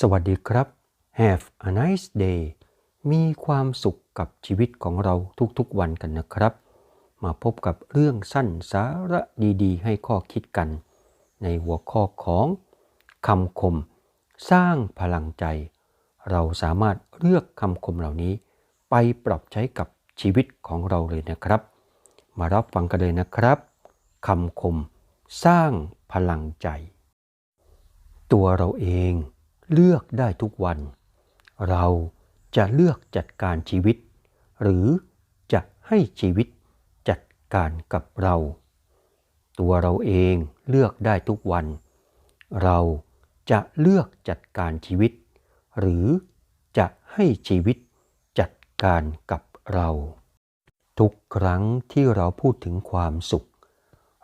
สวัสดีครับ Have a nice day มีความสุขกับชีวิตของเราทุกๆวันกันนะครับ มาพบกับเรื่องสั้นสาระดีๆ ให้ข้อคิดกัน ในหัวข้อของคำคม สร้างพลังใจ เราสามารถเลือกคำคมเหล่านี้ ไปปรับใช้กับชีวิตของเราเลยนะครับ มารับฟังกันเลยนะครับคำคม สร้างพลังใจ ตัวเราเอง เลือกได้ทุกวัน เราจะเลือกจัดการชีวิต หรือจะให้ชีวิตจัดการกับเรา ตัวเราเองเลือกได้ทุกวัน เราจะเลือกจัดการชีวิต หรือจะให้ชีวิตจัดการกับเรา ทุกครั้งที่เราพูดถึงความสุข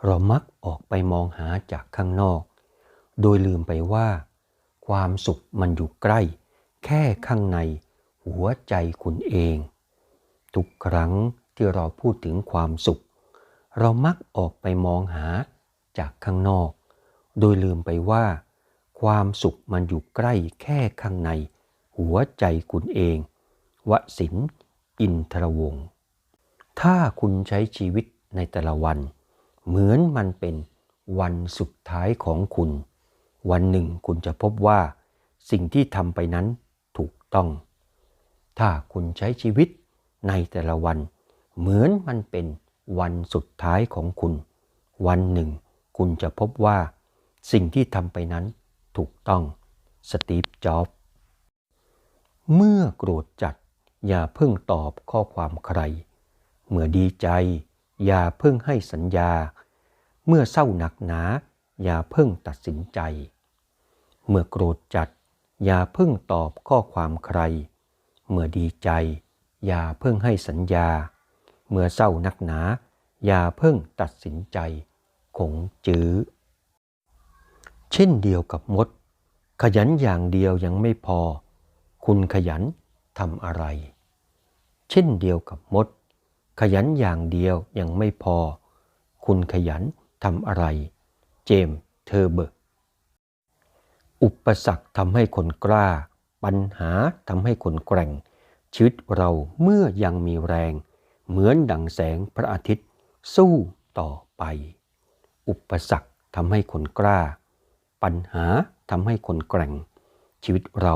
เรามักออกไปมองหาจากข้างนอก โดยลืมไปว่า ความสุขมันอยู่ใกล้ แค่ข้างในหัวใจคุณเอง ทุกครั้งที่เราพูดถึงความสุข เรามักออกไปมองหาจากข้างนอก โดยลืมไปว่า ความสุขมันอยู่ใกล้แค่ข้างใน หัวใจคุณเองวสินอินทรวงศ์ถ้าคุณใช้ชีวิตในแต่ละวัน เหมือนมันเป็นวันสุดท้ายของคุณ วันหนึ่งคุณจะพบว่า สิ่งที่ทำไปนั้นถูกต้อง ถ้าคุณใช้ชีวิตในแต่ละวัน เหมือนมันเป็นวันสุดท้ายของคุณ วันหนึ่ง คุณจะพบว่า สิ่งที่ทำไปนั้นถูกต้อง สตีฟ จ็อบเมื่อโกรธจัด อย่าเพิ่งตอบข้อความใคร เมื่อดีใจ อย่าเพิ่งให้สัญญา เมื่อเศร้าหนักหนา อย่าเพิ่งตัดสินใจ เมื่อโกรธจัด อย่าเพิ่งตอบข้อความใคร เมื่อดีใจ อย่าเพิ่งให้สัญญา เมื่อเศร้านักหนา อย่าเพิ่งตัดสินใจ คงจื้อ เช่นเดียวกับมด ขยันอย่างเดียวยังไม่พอ คุณขยันทำอะไร เช่นเดียวกับมด ขยันอย่างเดียวยังไม่พอ คุณขยันทำอะไร เจมส์เทอร์เบิร์ก อุปสรรคทำให้คนกล้า ปัญหาทำให้คนแกร่ง ชีวิตเราเมื่อยังมีแรง เหมือนดังแสงพระอาทิตย์ สู้ต่อไป อุปสรรคทำให้คนกล้า ปัญหาทำให้คนแกร่ง ชีวิตเรา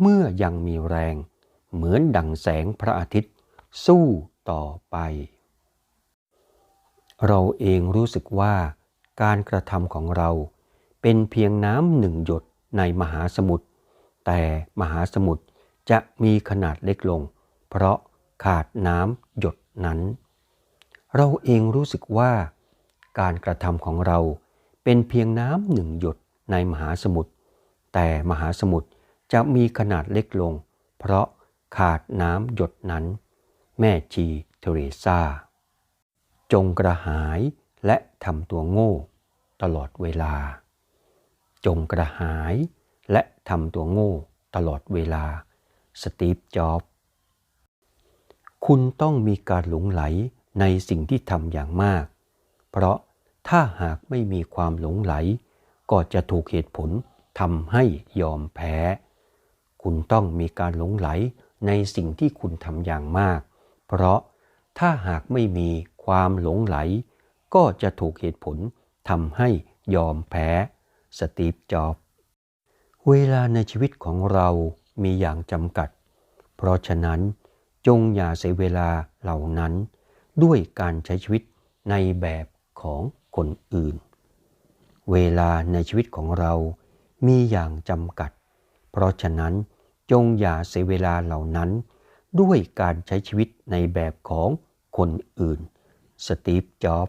เมื่อยังมีแรง เหมือนดังแสงพระอาทิตย์ สู้ต่อไป เราเองรู้สึกว่าการกระทำของเราเป็นเพียงน้ำหนึ่งหยด ในมหาสมุทร แต่มหาสมุทรจะมีขนาดเล็กลง เพราะขาดน้ำหยดนั้น เราเองรู้สึกว่า การกระทำของเราเป็นเพียงน้ำหนึ่งหยดในมหาสมุทร แต่มหาสมุทรจะมีขนาดเล็กลง เพราะขาดน้ำหยดนั้น แม่ชีเทเรซาจงกระหายและทำตัวโง่ ตลอดเวลา จงกระหาย และทำตัวโง่ตลอดเวลา สตีฟ จ็อบส์คุณต้องมีการหลงไหลในสิ่งที่ทำอย่างมาก เพราะถ้าหากไม่มีความหลงไหล ก็จะถูกเหตุผลทำให้ยอมแพ้ คุณต้องมีการหลงไหลในสิ่งที่คุณทำอย่างมาก เพราะถ้าหากไม่มีความหลงไหล ก็จะถูกเหตุผลทำให้ยอมแพ้ สตีฟ จ็อบเวลาในชีวิตของเรามีอย่างจำกัด เพราะฉะนั้นจงอย่าเสียเวลาเหล่านั้น ด้วยการใช้ชีวิตในแบบของคนอื่น เวลาในชีวิตของเรามีอย่างจำกัด เพราะฉะนั้นจงอย่าเสียเวลาเหล่านั้น ด้วยการใช้ชีวิตในแบบของคนอื่น สตีฟ จ็อบ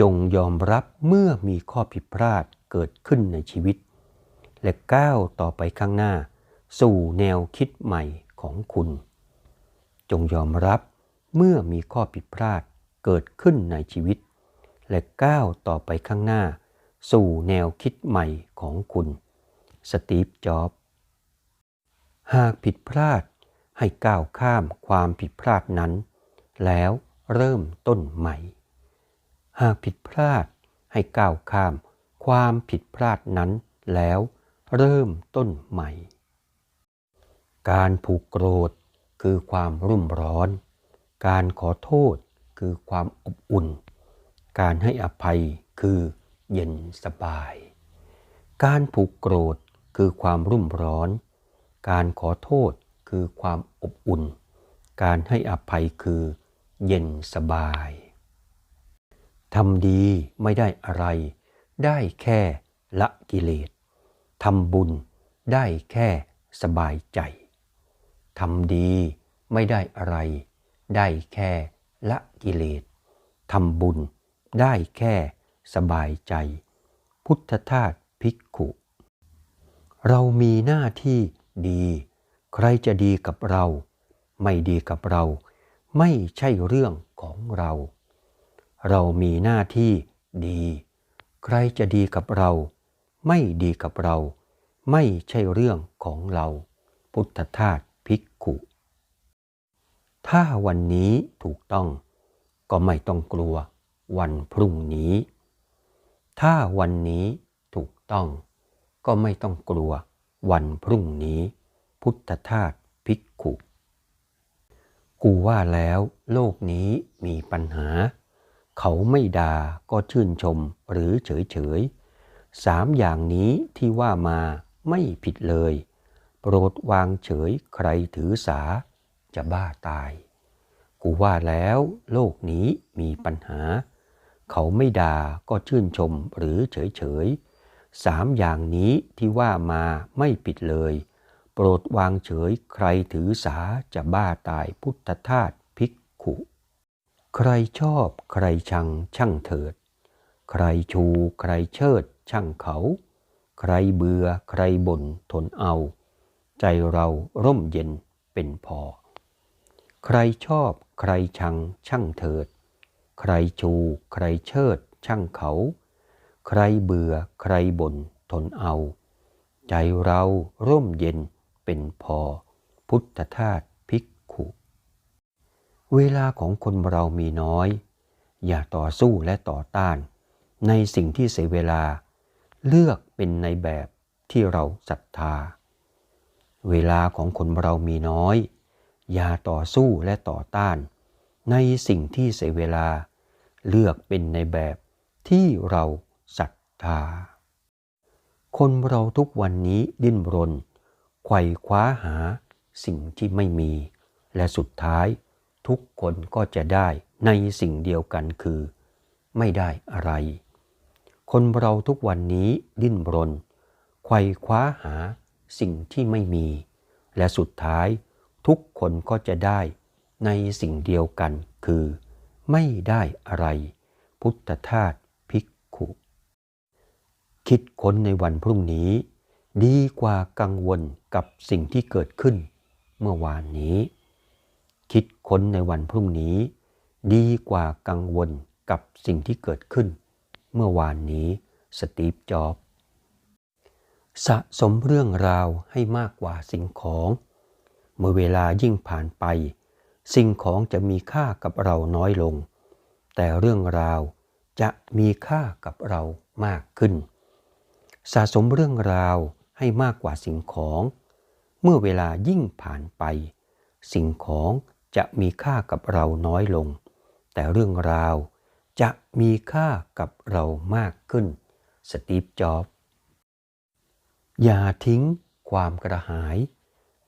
จงยอมรับเมื่อมีข้อผิดพลาดเกิดขึ้นในชีวิต และก้าวต่อไปข้างหน้า สู่แนวคิดใหม่ของคุณ จงยอมรับเมื่อมีข้อผิดพลาดเกิดขึ้นในชีวิต และก้าวต่อไปข้างหน้า สู่แนวคิดใหม่ของคุณ สตีฟ จ็อบหากผิดพลาดให้ก้าวข้ามความผิดพลาดนั้น แล้วเริ่มต้นใหม่ หากผิดพลาดให้ก้าวข้ามความผิดพลาดนั้นแล้วเริ่มต้นใหม่ การผูกโกรธคือความรุ่มร้อน การขอโทษคือความอบอุ่น การให้อภัยคือเย็นสบาย การผูกโกรธคือความรุ่มร้อน การขอโทษคือความอบอุ่น การให้อภัยคือเย็นสบาย ทำดีไม่ได้อะไร ได้แค่ละกิเลสทำบุญได้แค่สบายใจทำดีไม่ได้อะไร ได้แค่ละกิเลสทำบุญได้แค่สบายใจ พุทธทาสภิกขุ เรามีหน้าที่ดี ใครจะดีกับเรา ไม่ดีกับเรา ไม่ใช่เรื่องของเรา เรามีหน้าที่ดี ใครจะดีกับเรา ไม่ดีกับเรา ไม่ใช่เรื่องของเรา พุทธทาสภิกขุ ถ้าวันนี้ถูกต้อง ก็ไม่ต้องกลัว วันพรุ่งนี้ ถ้าวันนี้ถูกต้อง ก็ไม่ต้องกลัว วันพรุ่งนี้ พุทธทาสภิกขุ กูว่าแล้ว โลกนี้มีปัญหา เขาไม่ด่าก็ชื่นชมหรือเฉยเฉยๆสามอย่างนี้ที่ว่ามาไม่ผิดเลย โปรดวางเฉยใครถือสา จะบ้าตาย กูว่าแล้วโลกนี้มีปัญหา เขาไม่ด่าก็ชื่นชมหรือเฉยเฉยๆสามอย่างนี้ที่ว่ามาไม่ผิดเลย โปรดวางเฉยใครถือสาจะบ้าตายพุทธทาสภิกขุ ใครชอบใครชังช่างเถิด ใครชูใครเชิดช่างเขา ใครเบื่อใครบ่นทนเอา ใจเราร่มเย็นเป็นพอ ใครชอบใครชังช่างเถิด ใครชูใครเชิดช่างเขา ใครเบื่อใครบ่นทนเอา ใจเราร่มเย็นเป็นพอ พุทธทาสภิกขุ เวลาของคนเรามีน้อย อย่าต่อสู้และต่อต้าน ในสิ่งที่เสียเวลา เลือกเป็นในแบบที่เราศรัทธา เวลาของคนเรามีน้อย อย่าต่อสู้และต่อต้าน ในสิ่งที่เสียเวลา เลือกเป็นในแบบที่เราศรัทธา คนเราทุกวันนี้ดิ้นรนไขว่คว้าหาสิ่งที่ไม่มี และสุดท้าย ทุกคนก็จะได้ในสิ่งเดียวกันคือ ไม่ได้อะไร คนเราทุกวันนี้ดิ้นรนไขว่คว้าหาสิ่งที่ไม่มี และสุดท้ายทุกคนก็จะได้ในสิ่งเดียวกันคือ ไม่ได้อะไร พุทธทาสภิกขุ คิดค้นในวันพรุ่งนี้ ดีกว่ากังวลกับสิ่งที่เกิดขึ้นเมื่อวานนี้ คิดค้นในวันพรุ่งนี้ ดีกว่ากังวลกับสิ่งที่เกิดขึ้น เมื่อวานนี้สตีฟจ็อบส์สะสมเรื่องราวให้มากกว่าสิ่งของ เมื่อเวลายิ่งผ่านไป สิ่งของจะมีค่ากับเราน้อยลง แต่เรื่องราวจะมีค่ากับเรามากขึ้น สะสมเรื่องราวให้มากกว่าสิ่งของ เมื่อเวลายิ่งผ่านไป สิ่งของ จะมีค่ากับเราน้อยลง แต่เรื่องราวจะมีค่ากับเรามากขึ้น สตีฟ จ็อบอย่าทิ้งความกระหาย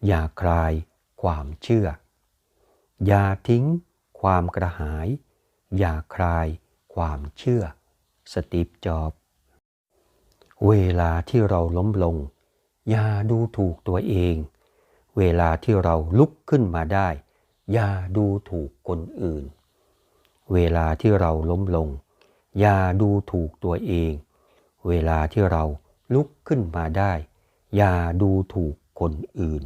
อย่าคลายความเชื่อ อย่าทิ้งความกระหาย อย่าคลายความเชื่อ สตีฟ จ็อบเวลาที่เราล้มลง อย่าดูถูกตัวเอง เวลาที่เราลุกขึ้นมาได้ อย่าดูถูกคนอื่น เวลาที่เราล้มลง อย่าดูถูกตัวเอง เวลาที่เราลุกขึ้นมาได้ อย่าดูถูกคนอื่น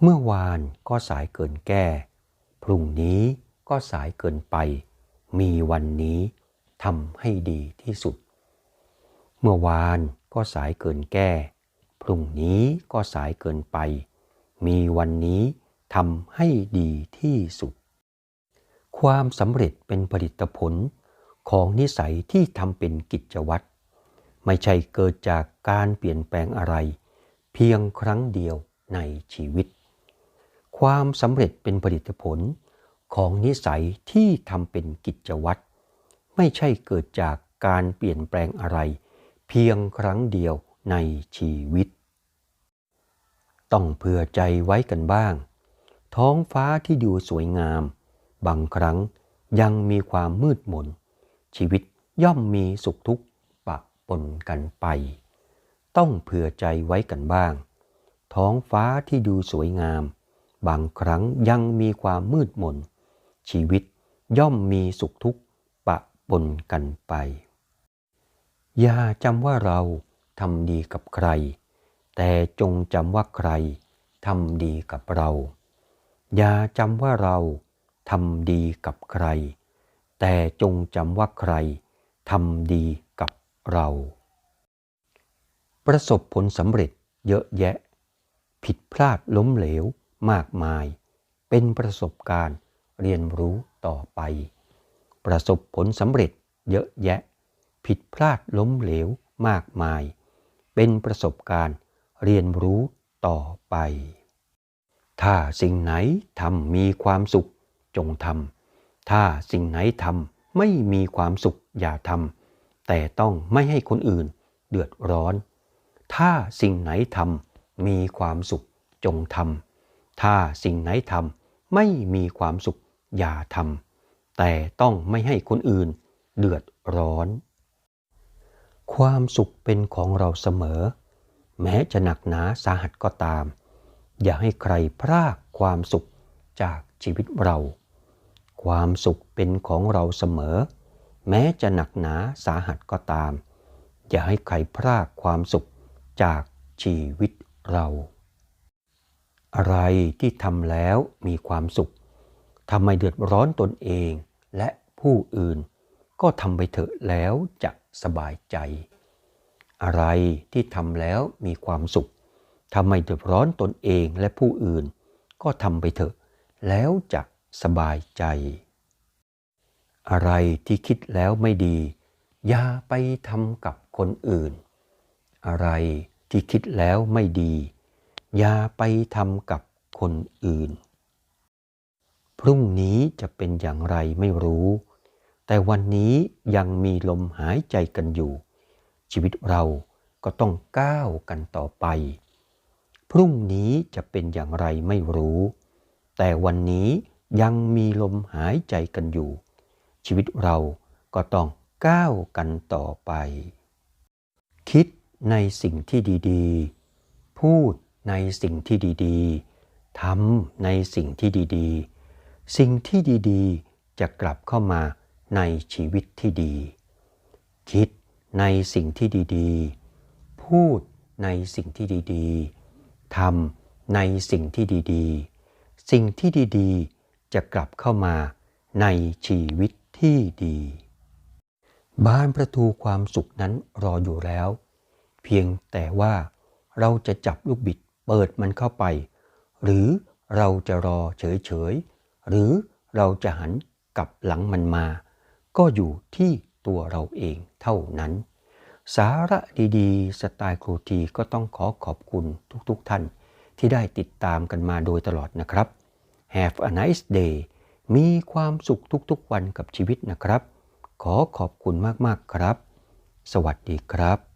เมื่อวานก็สายเกินแก้ พรุ่งนี้ก็สายเกินไป มีวันนี้ทำให้ดีที่สุด เมื่อวานก็สายเกินแก้ พรุ่งนี้ก็สายเกินไป มีวันนี้ ทำให้ดีที่สุด ความสำเร็จเป็นผลิตผลของนิสัยที่ทำเป็นกิจวัตรไม่ใช่เกิดจากการเปลี่ยนแปลงอะไร เพียงครั้งเดียวในชีวิต ความสำเร็จเป็นผลิตผลของนิสัยที่ทำเป็นกิจวัตรไม่ใช่เกิดจากการเปลี่ยนแปลงอะไร เพียงครั้งเดียวในชีวิต ต้องเผื่อใจไว้กันบ้าง ท้องฟ้าที่ดูสวยงาม บางครั้งยังมีความมืดมน ชีวิตย่อมมีสุขทุกข์ปะปนกันไป ต้องเผื่อใจไว้กันบ้าง ท้องฟ้าที่ดูสวยงาม บางครั้งยังมีความมืดมน ชีวิตย่อมมีสุขทุกข์ปะปนกันไป อย่าจำว่าเราทำดีกับใคร แต่จงจำว่าใครทำดีกับเรา อย่าจำว่าเราทำดีกับใคร แต่จงจำว่าใครทำดีกับเรา ประสบผลสำเร็จเยอะแยะ ผิดพลาดล้มเหลวมากมาย เป็นประสบการณ์เรียนรู้ต่อไป ประสบผลสำเร็จเยอะแยะ ผิดพลาดล้มเหลวมากมาย เป็นประสบการณ์เรียนรู้ต่อไป ถ้าสิ่งไหนทำมีความสุขจงทำถ้าสิ่งไหนทำไม่มีความสุขอย่าทำแต่ต้องไม่ให้คนอื่นเดือดร้อน ถ้าสิ่งไหนทำมีความสุขจงทำถ้าสิ่งไหนทำไม่มีความสุขอย่าทำแต่ต้องไม่ให้คนอื่นเดือดร้อน ความสุขเป็นของเราเสมอ แม้จะหนักหนาสาหัสก็ตาม อย่าให้ใครพรากความสุขจากชีวิตเรา ความสุขเป็นของเราเสมอ แม้จะหนักหนาสาหัสก็ตาม อย่าให้ใครพรากความสุขจากชีวิตเรา อะไรที่ทำแล้วมีความสุขทำไมเดือดร้อนตนเองและผู้อื่น ก็ทำไปเถอะแล้วจะสบายใจ อะไรที่ทำแล้วมีความสุข ทำไมเดือดร้อนตนเองและผู้อื่น ก็ทำไปเถอะ แล้วจะสบายใจ อะไรที่คิดแล้วไม่ดี อย่าไปทำกับคนอื่น อะไรที่คิดแล้วไม่ดี อย่าไปทำกับคนอื่น พรุ่งนี้จะเป็นอย่างไรไม่รู้ แต่วันนี้ยังมีลมหายใจกันอยู่ ชีวิตเราก็ต้องก้าวกันต่อไป พรุ่งนี้จะเป็นอย่างไรไม่รู้ แต่วันนี้ยังมีลมหายใจกันอยู่ ชีวิตเราก็ต้องก้าวกันต่อไป คิดในสิ่งที่ดีๆ พูดในสิ่งที่ดีๆทำในสิ่งที่ดีๆ สิ่งที่ดีๆ จะกลับเข้ามาในชีวิตที่ดี คิดในสิ่งที่ดีๆ พูดในสิ่งที่ดีๆ ทำในสิ่งที่ดีๆ สิ่งที่ดีๆ จะกลับเข้ามาในชีวิตที่ดี บานประตูความสุขนั้นรออยู่แล้ว เพียงแต่ว่าเราจะจับลูกบิดเปิดมันเข้าไป หรือเราจะรอเฉยๆ หรือเราจะหันกลับหลังมันมา ก็อยู่ที่ตัวเราเองเท่านั้น สาระดีๆ สไตล์ครูทีก็ต้องขอขอบคุณทุกๆท่าน ที่ได้ติดตามกันมาโดยตลอดนะครับ Have a nice day มีความสุขทุกๆวันกับชีวิตนะครับ ขอขอบคุณมากๆครับ สวัสดีครับ